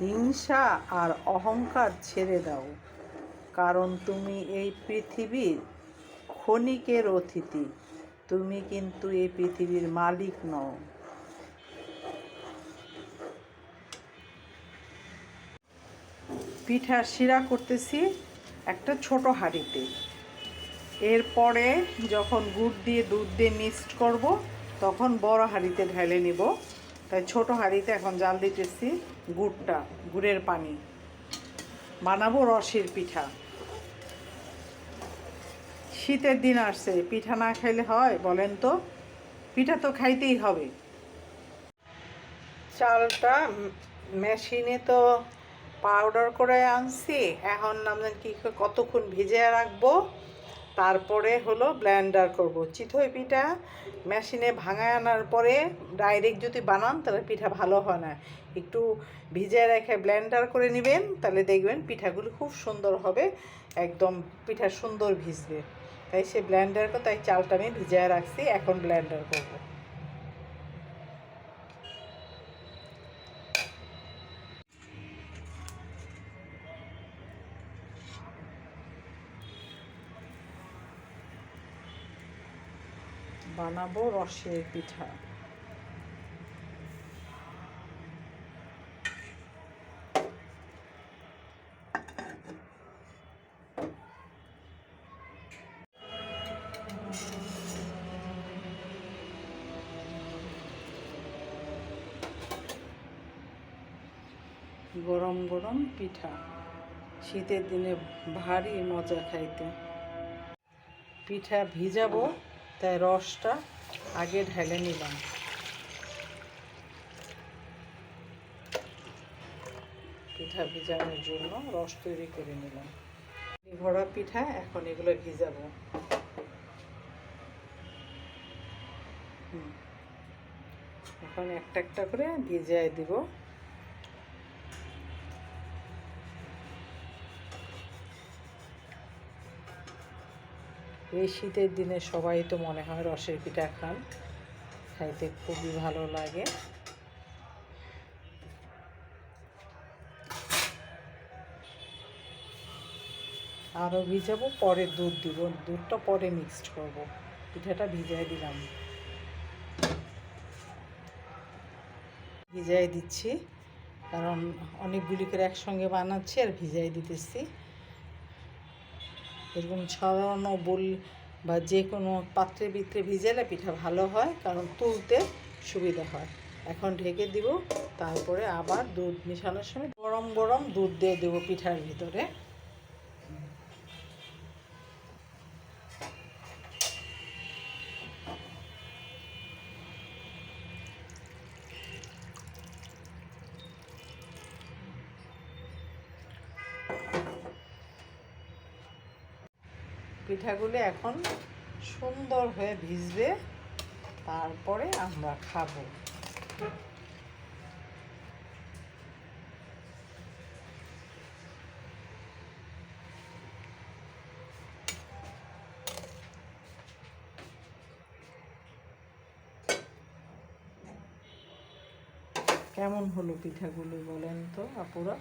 হিংসা আর অহংকার ছেড়ে দাও, কারণ তুমি এই পৃথিবীর ক্ষণিকের অতিথি। তুমি কিন্তু এই পৃথিবীর মালিক নও। পিঠার শিরা করতেছি একটা ছোট হাঁড়িতে। এরপরে যখন গুড় দিয়ে দুধ দিয়ে মিক্সড করব, তখন বড় হাঁড়িতে ঢেলে নিব। তাই ছোট হাঁড়িতে এখন জাল দিতেছি গুড়টা, গুড়ের পানি। বানাবো রসের পিঠা। শীতের দিন আসছে, পিঠা না খাইলে হয় বলেন তো? পিঠা তো খাইতেই হবে। চালটা মেশিনে তো পাউডার করে আনছি, এখন আমরা কি কতক্ষণ ভিজে রাখব? তারপরে হলো ব্লেন্ডার করব। চিতই পিঠা মেশিনে ভাঙায় আনার পরে ডাইরেক্ট যদি বানান, তাহলে পিঠা ভালো হয় না। একটু ভিজে রেখে ব্লেন্ডার করে নেবেন, তাহলে দেখবেন পিঠাগুলো খুব সুন্দর হবে, একদম পিঠা সুন্দর ভিজবে। তাই সে ব্লেন্ডার তাই চালটা আমি ভিজায় রাখছি, এখন ব্লেন্ডার করব। বানাবো রসের পিঠা। গরম গরম পিঠা। শীতের দিনে ভারী মজা খাইতে। পিঠা ভিজাবো। তাই রসটা আগে ঢেলে নিলাম। পিঠা ভিজানোর জন্য রস তৈরি করে নিলাম। ভরা পিঠা এখন এগুলো ভিজাবো। এখন একটা একটা করে ভিজাই দিব। এই শীতের দিনে সবাই তো মনে হয় রসের পিঠা খান খাইতে খুবই ভালো লাগে। আরও ভিজাবো, পরে দুধ দিব। দুধটা পরে মিক্সড করব। পিঠাটা ভিজাই দিলাম। ভিজাই দিচ্ছি। কারণ অনেকগুলি করে একসঙ্গে বানাচ্ছি আর ভিজাই দিতেছি। এরকম ছড়ানো বল বা যে কোনো পাত্রে বিত্রে ভিজালে পিঠা ভালো হয়, কারণ তুলতে সুবিধা হয়। এখন ঢেকে দিব, তারপরে আবার দুধ মেশানোর সময় গরম গরম দুধ দিয়ে দেবো পিঠার ভিতরে। পিঠাগুলো এখন সুন্দর হয়ে ভিজবে তারপরে আমরা খাব। কেমন হলো পিঠাগুলো বলেন তো আপুরা?